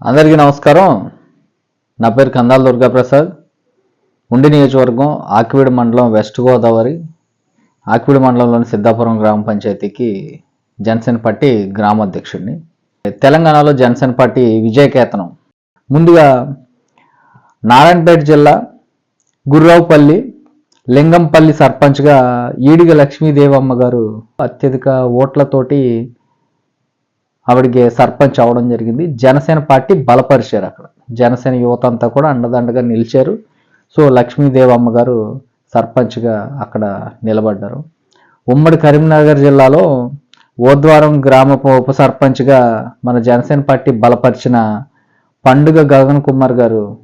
అందరికీ నమస్కారం. నా పేరు కందాల దుర్గాప్రసాద్. ఉండి నియోజకవర్గం ఆకివీడు మండలం వెస్ట్ గోదావరి ఆకివీడు మండలంలోని సిద్ధాపురం గ్రామ పంచాయతీకి జనసేన పార్టీ గ్రామాధ్యక్షుడిని తెలంగాణలో జనసేన పార్టీ విజయకేతనం. ముందుగా నారాయణపేట జిల్లా గుర్రావుపల్లి లింగంపల్లి సర్పంచ్గా ఈడిగ లక్ష్మీదేవమ్మ గారు అత్యధిక ఓట్లతోటి ఆవిడికి సర్పంచ్ అవడం జరిగింది. జనసేన పార్టీ బలపరిచారు అక్కడ. జనసేన యువత అంతా కూడా అండదండగా నిలిచారు. సో లక్ష్మీదేవమ్మ గారు సర్పంచ్గా అక్కడ నిలబడ్డారు. ఉమ్మడి కరీంనగర్ జిల్లాలో ఓద్వారం గ్రామ ఉప- సర్పంచ్గా మన జనసేన పార్టీ బలపరిచిన పండుగ గగన్ కుమార్ గారు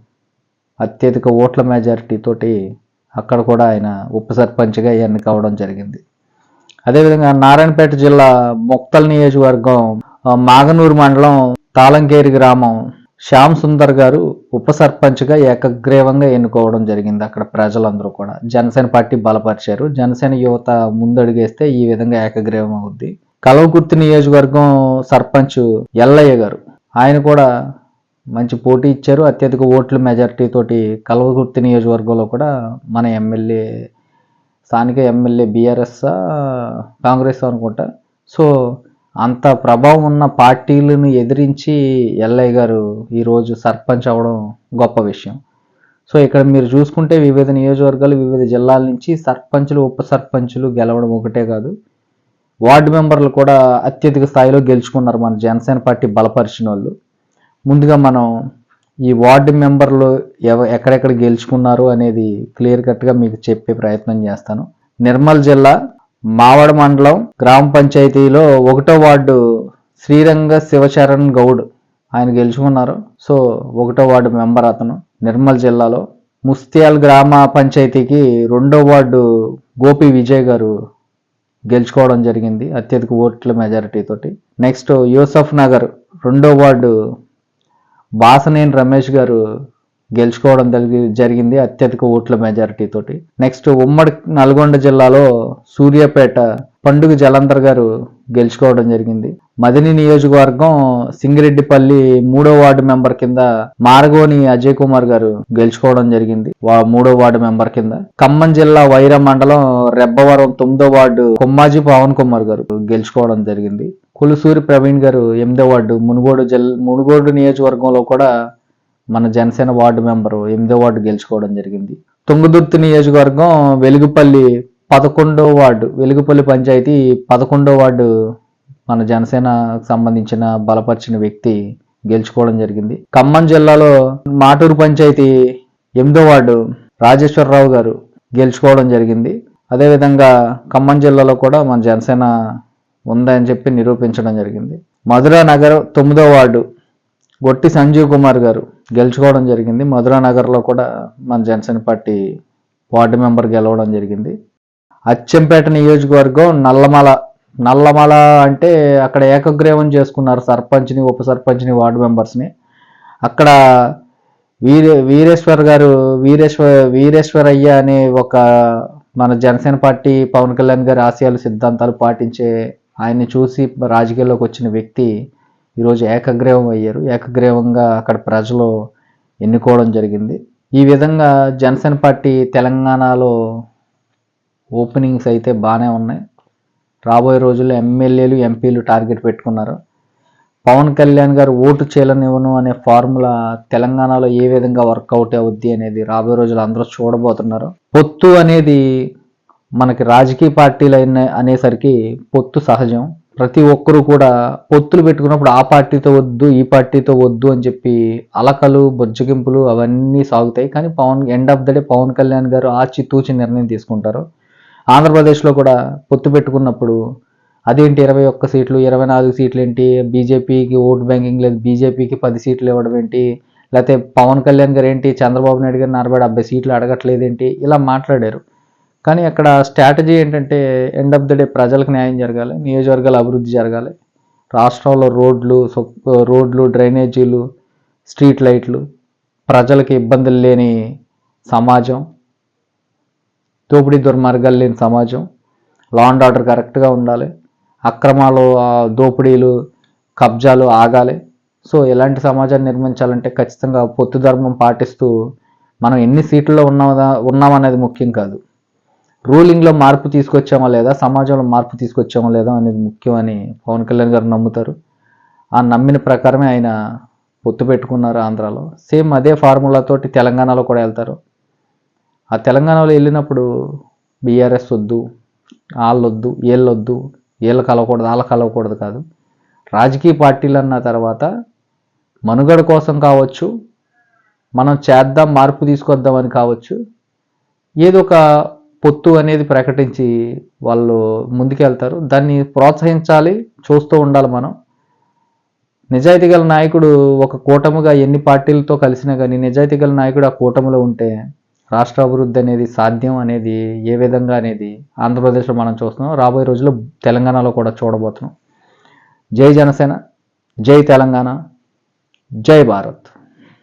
అత్యధిక ఓట్ల మెజారిటీ తోటి అక్కడ కూడా ఆయన ఉప సర్పంచ్గా ఎన్నికవడం జరిగింది. అదేవిధంగా నారాయణపేట జిల్లా మొక్తల్ నియోజకవర్గం మాగనూరు మండలం తాళంకేరి గ్రామం శ్యామ్ సుందర్ గారు ఉప సర్పంచ్గా ఏకగ్రీవంగా ఎన్నుకోవడం జరిగింది అక్కడ ప్రజలందరూ కూడా. జనసేన పార్టీ బలపరిచారు. జనసేన యువత ముందడుగేస్తే ఈ విధంగా ఏకగ్రీవం అవుద్ది. కలవకుర్తి నియోజకవర్గం సర్పంచ్ ఎల్లయ్య గారు ఆయన కూడా మంచి పోటీ ఇచ్చారు. అత్యధిక ఓట్ల మెజారిటీ తోటి కలవకుర్తి నియోజకవర్గంలో కూడా మన ఎమ్మెల్యే స్థానిక ఎమ్మెల్యే బీఆర్ఎస్ కాంగ్రెస్ అనుకుంటా. సో అంత ప్రభావం ఉన్న పార్టీలను ఎదిరించి ఎల్ఐ గారు ఈరోజు సర్పంచ్ అవ్వడం గొప్ప విషయం. సో ఇక్కడ మీరు చూసుకుంటే వివిధ నియోజకవర్గాలు వివిధ జిల్లాల నుంచి సర్పంచులు ఉప సర్పంచులు గెలవడం ఒకటే కాదు. వార్డు మెంబర్లు కూడా అత్యధిక స్థాయిలో గెలుచుకున్నారు మన జనసేన పార్టీ బలపరిచిన వాళ్ళు. ముందుగా మనం ఈ వార్డు మెంబర్లు ఎవ ఎక్కడెక్కడ గెలుచుకున్నారు అనేది క్లియర్ కట్గా మీకు చెప్పే ప్రయత్నం చేస్తాను. నిర్మల్ జిల్లా మావడ మండలం గ్రామ పంచాయతీలో ఒకటో వార్డు శ్రీరంగ శివచరణ్ గౌడ్ ఆయన గెలుచుకున్నారు. సో ఒకటో వార్డు మెంబర్ అతను నిర్మల్ జిల్లాలో. ముస్తియాల్ గ్రామ పంచాయతీకి రెండో వార్డు గోపి విజయ్ గారు గెలుచుకోవడం జరిగింది అత్యధిక ఓట్ల మెజారిటీతోటి నెక్స్ట్ యూసఫ్ నగర్ రెండో వార్డు బాసనేని రమేష్ గారు గెలుచుకోవడం జరిగి- జరిగింది అత్యధిక ఓట్ల మెజారిటీ తోటి. నెక్స్ట్ ఉమ్మడి నల్గొండ జిల్లాలో సూర్యాపేట పండుగ జలంధర్ గారు గెలుచుకోవడం జరిగింది. మదిని నియోజకవర్గం సింగిరెడ్డిపల్లి మూడో వార్డు మెంబర్ కింద మార్గోని అజయ్ కుమార్ గారు గెలుచుకోవడం జరిగింది. వా మూడో వార్డు మెంబర్ కింద. ఖమ్మం జిల్లా వైర మండలం రెబ్బవరం తొమ్మిదో వార్డు కొమ్మాజీ పవన్ కుమార్ గారు గెలుచుకోవడం జరిగింది. కులుసూరి ప్రవీణ్ గారు ఎనిమిదో వార్డు మునుగోడు జిల్ మునుగోడు నియోజకవర్గంలో కూడా మన జనసేన వార్డు మెంబరు ఎనిమిదో వార్డు గెలుచుకోవడం జరిగింది. తుంగదుర్తి నియోజకవర్గం వెలుగుపల్లి పదకొండో వార్డు వెలుగుపల్లి పంచాయతీ పదకొండో వార్డు మన జనసేనకు సంబంధించిన బలపరిచిన వ్యక్తి గెలుచుకోవడం జరిగింది. ఖమ్మం జిల్లాలో మాటూరు పంచాయతీ ఎనిమిదో వార్డు రాజేశ్వరరావు గారు గెలుచుకోవడం జరిగింది. అదేవిధంగా ఖమ్మం జిల్లాలో కూడా మన జనసేన ఉందని చెప్పి నిరూపించడం జరిగింది. మధురా నగర్ తొమ్మిదో వార్డు గొట్టి సంజీవ్ కుమార్ గారు గెలుచుకోవడం జరిగింది. మధురా నగర్లో కూడా మన జనసేన పార్టీ వార్డు మెంబర్ గెలవడం జరిగింది. అచ్చంపేట నియోజకవర్గం నల్లమల. నల్లమల అంటే అక్కడ ఏకగ్రీవం చేసుకున్నారు సర్పంచ్ని ఉప సర్పంచ్ని వార్డు మెంబర్స్ని. అక్కడ వీరే వీరేశ్వర్ గారు వీరేశ్వర వీరేశ్వరయ్య అనే ఒక మన జనసేన పార్టీ పవన్ కళ్యాణ్ గారి ఆశయాలు సిద్ధాంతాలు పాటించే ఆయన్ని చూసి రాజకీయాల్లోకి వచ్చిన వ్యక్తి ఈరోజు ఏకగ్రీవం అయ్యారు. ఏకగ్రీవంగా అక్కడ ప్రజలు ఎన్నుకోవడం జరిగింది. ఈ విధంగా జనసేన పార్టీ తెలంగాణలో ఓపెనింగ్స్ అయితే బాగానే ఉన్నాయి. రాబోయే రోజుల్లో ఎమ్మెల్యేలు ఎంపీలు టార్గెట్ పెట్టుకున్నారు. పవన్ కళ్యాణ్ గారు ఓటు చేయలనివ్వను అనే ఫార్ములా తెలంగాణలో ఏ విధంగా వర్కౌట్ అవుద్ది అనేది రాబోయే రోజులు అందరూ చూడబోతున్నారు. పొత్తు అనేది మనకి రాజకీయ పార్టీలు అయిన అనేసరికి పొత్తు సహజం. ప్రతి ఒక్కరూ కూడా పొత్తులు పెట్టుకున్నప్పుడు ఆ పార్టీతో వద్దు ఈ పార్టీతో వద్దు అని చెప్పి అలకలు బొజ్జగింపులు అవన్నీ సాగుతాయి. కానీ Pawan end of the day Pawan Kalyan garu ఆచితూచి నిర్ణయం తీసుకుంటారు. ఆంధ్రప్రదేశ్లో కూడా పొత్తు పెట్టుకున్నప్పుడు అదేంటి ఇరవై ఒక్క సీట్లు ఇరవై నాలుగు సీట్లు ఏంటి బీజేపీకి ఓట్ బ్యాంకింగ్ లేదు బీజేపీకి పది సీట్లు ఇవ్వడం ఏంటి లేకపోతే పవన్ కళ్యాణ్ గారు ఏంటి చంద్రబాబు నాయుడు గారు నలభై డెబ్బై సీట్లు అడగట్లేదు ఏంటి ఇలా మాట్లాడారు. కానీ అక్కడ స్ట్రాటజీ ఏంటంటే ఎండ్ ఆఫ్ ద డే ప్రజలకు న్యాయం జరగాలి నియోజకవర్గాల అభివృద్ధి జరగాలి. రాష్ట్రంలో రోడ్లు రోడ్లు డ్రైనేజీలు స్ట్రీట్ లైట్లు ప్రజలకు ఇబ్బందులు లేని సమాజం దోపిడీ దుర్మార్గాలు లేని సమాజం లా అండ్ ఆర్డర్ కరెక్ట్గా ఉండాలి అక్రమాలు దోపిడీలు కబ్జాలు ఆగాలి. సో ఎలాంటి సమాజాన్ని నిర్మించాలంటే ఖచ్చితంగా పొత్తు ధర్మం పాటిస్తూ మనం ఎన్ని సీట్లలో ఉన్నామా ఉన్నామనేది ముఖ్యం కాదు. రూలింగ్లో మార్పు తీసుకొచ్చామా లేదా? సమాజంలో మార్పు తీసుకొచ్చామా లేదా అనేది ముఖ్యం అని పవన్ కళ్యాణ్ గారు నమ్ముతారు. ఆ నమ్మిన ప్రకారమే ఆయన పొత్తు పెట్టుకున్నారు ఆంధ్రాలో. సేమ్ అదే ఫార్ములాతోటి తెలంగాణలో కూడా వెళ్తారు. ఆ తెలంగాణలో వెళ్ళినప్పుడు బీఆర్ఎస్ వద్దు వాళ్ళొద్దు వద్దు వీళ్ళు వీళ్ళు కలవకూడదు వాళ్ళ కలవకూడదు కాదు. రాజకీయ పార్టీలు అన్న తర్వాత మనుగడ కోసం కావచ్చు మనం చేద్దాం మార్పు తీసుకొద్దామని కావచ్చు ఏదో ఒక పొత్తు అనేది ప్రకటించి వాళ్ళు ముందుకెళ్తారు. దాన్ని ప్రోత్సహించాలి చూస్తూ ఉండాలి మనం. నిజాయితీ గల నాయకుడు ఒక కూటమిగా ఎన్ని పార్టీలతో కలిసినా కానీ నిజాయితీ గల నాయకుడు ఆ కూటమిలో ఉంటే రాష్ట్ర అభివృద్ధి అనేది సాధ్యం అనేది ఏ విధంగా అనేది ఆంధ్రప్రదేశ్లో మనం చూస్తున్నాం. రాబోయే రోజుల్లో తెలంగాణలో కూడా చూడబోతున్నాం. జై జనసేన జై తెలంగాణ జై భారత్.